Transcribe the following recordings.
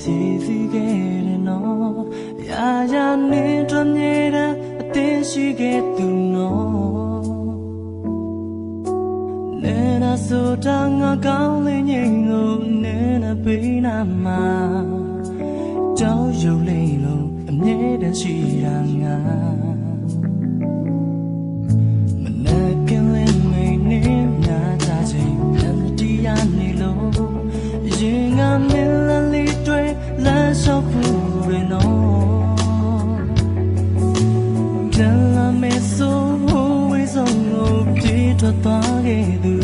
ဖြည့်စီခဲ့တယ်နော်ရာရာနေတော့မြဲတမ်းအသင်ရှိခဲ့သူနော်နေနာဆိုတာငါကောင်းလေးငိမ်ကိုနေနာပေးနာမှာကြောက်ရုပ်လေးလုံးအမြဲတမ်းရှိရငါ ပြေးထွက်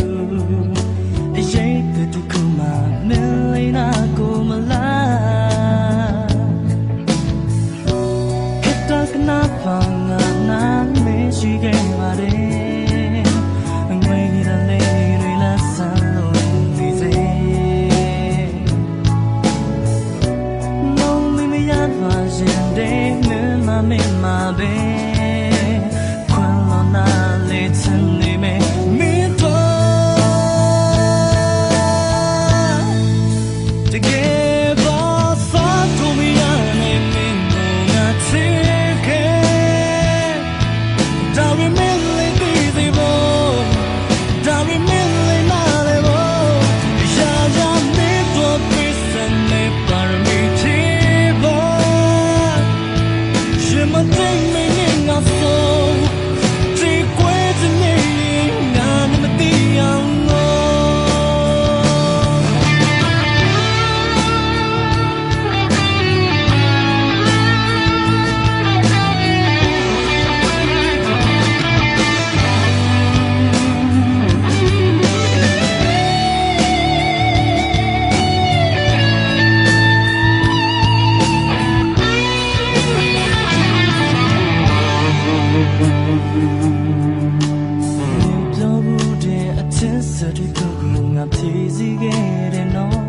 တွေကိုကိုငါဖြည့်စည်းခဲ့တယ်နော်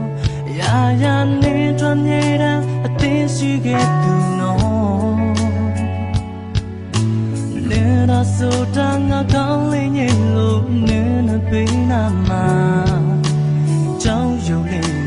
ရာရာနေတော့မြဲတမ်းအသိရှိခဲ့သူနော်နေတော့ဆိုတာငါကောင်းလေးငိမ့်လို့နေနေပေးနာမှာကြောင်းရုံလေး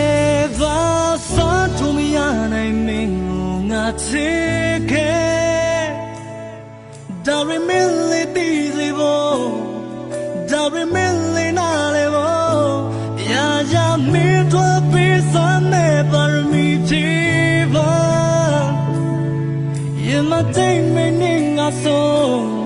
Together, far to me, and I mean, not take it. Dari milli dizibo, dari milli nalevo. Ya ya mi tua pisa me par mi chiva. Ye ma ting me ninga so, ti kwe